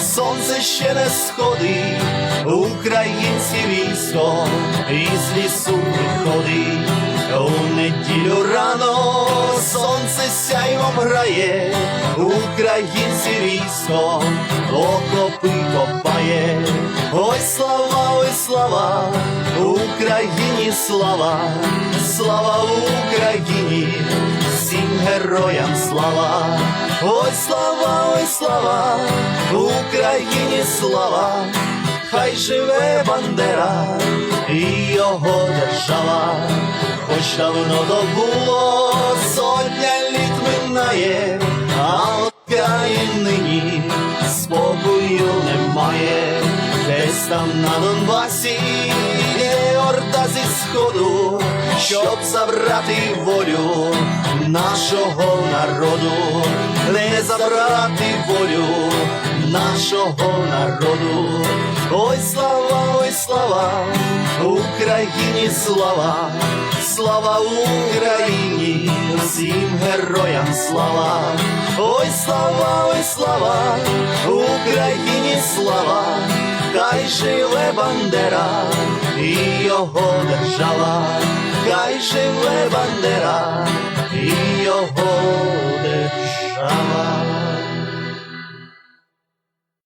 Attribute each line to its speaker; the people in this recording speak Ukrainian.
Speaker 1: сонце ще не сходить, українське військо із лісу виходить. У неділю рано сонце сяйвом грає, українське військо окопи копає. Ой, слава, ой, слава, Україні слава, слава Україні, всім героям слава, ой, слава, ой, слава, Україні слава, хай живе Бандера і його держава, хоч давно то було, сотня літ минає, а і нині спокою немає, десь там на Донбасі є орда зі сходу, щоб забрати волю нашого народу, не забрати волю нашого народу. Ой, слава, ой, слава, Україні слава, слава Україні, всім героям слава, ой, слава, ой, слава, Україні слава, хай живе Бандера і його держава, хай живе Бандера і його держава.